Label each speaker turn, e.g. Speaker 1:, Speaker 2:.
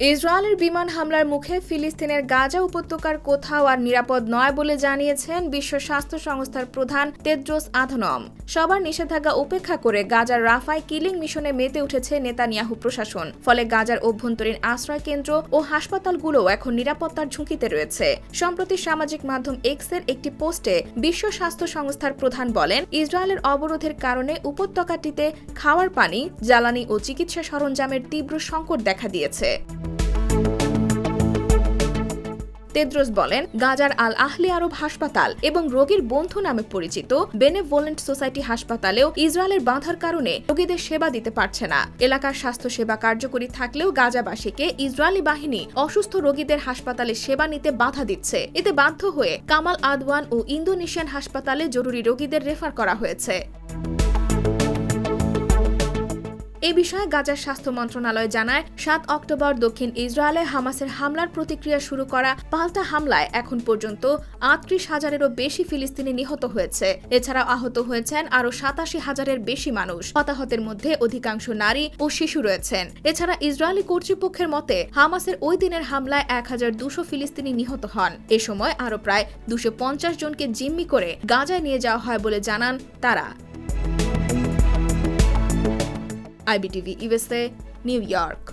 Speaker 1: ইসরায়েলের বিমান হামলার মুখে ফিলিস্তিনের গাজা উপত্যকার কোথাও আর নিরাপদ নয় বলে জানিয়েছেন বিশ্ব স্বাস্থ্য সংস্থার প্রধান তেদ্রোস আধনম। সবার নিষেধাজ্ঞা উপেক্ষা করে গাজার রাফায় কিলিং মিশনে মেতে উঠেছে নেতানিয়াহু প্রশাসন। ফলে গাজার অভ্যন্তরীণ আশ্রয় কেন্দ্র ও হাসপাতালগুলো এখন নিরাপত্তার ঝুঁকিতে রয়েছে। সম্প্রতি সামাজিক মাধ্যম এক্সের একটি পোস্টে বিশ্ব স্বাস্থ্য সংস্থার প্রধান বলেন, ইসরায়েলের অবরোধের কারণে উপত্যকাটিতে খাওয়ার পানি, জ্বালানি ও চিকিৎসা সরঞ্জামের তীব্র সংকট দেখা দিয়েছে। তেদ্রোস বলেন, গাজার আল আহলি আরব হাসপাতাল এবং রোগীর বন্ধু নামে পরিচিত বেনেভোলেন্ট সোসাইটি হাসপাতালেও ইসরায়েলের বাধার কারণে রোগীদের সেবা দিতে পারছে না। এলাকার স্বাস্থ্য সেবা কার্যকরী থাকলেও গাজাবাসীকে ইসরায়েলি বাহিনী অসুস্থ রোগীদের হাসপাতালে সেবা নিতে বাধা দিচ্ছে। এতে বাধ্য হয়ে কামাল আদওয়ান ও ইন্দোনেশিয়ান হাসপাতালে জরুরি রোগীদের রেফার করা হয়েছে। এ বিষয়ে গাজার স্বাস্থ্য মন্ত্রণালয় জানায়, সাত অক্টোবর দক্ষিণ ইসরায়েলে হামাসের হামলার প্রতিক্রিয়া শুরু করা পাল্টা হামলায় এখন পর্যন্ত আটত্রিশ হাজারেরও বেশি ফিলিস্তিনি নিহত হয়েছে। এছাড়াও আহত হয়েছেন আরও সাতাশি হাজারের বেশি মানুষ। হতাহতের মধ্যে অধিকাংশ নারী ও শিশু রয়েছেন। এছাড়া ইসরায়েলি কর্তৃপক্ষের মতে, হামাসের ওই দিনের হামলায় এক হাজার দুশো ফিলিস্তিনি নিহত হন। এ সময় আরও প্রায় দুশো জনকে জিম্মি করে গাজায় নিয়ে যাওয়া হয় বলে জানান তারা। IBTV USA New York.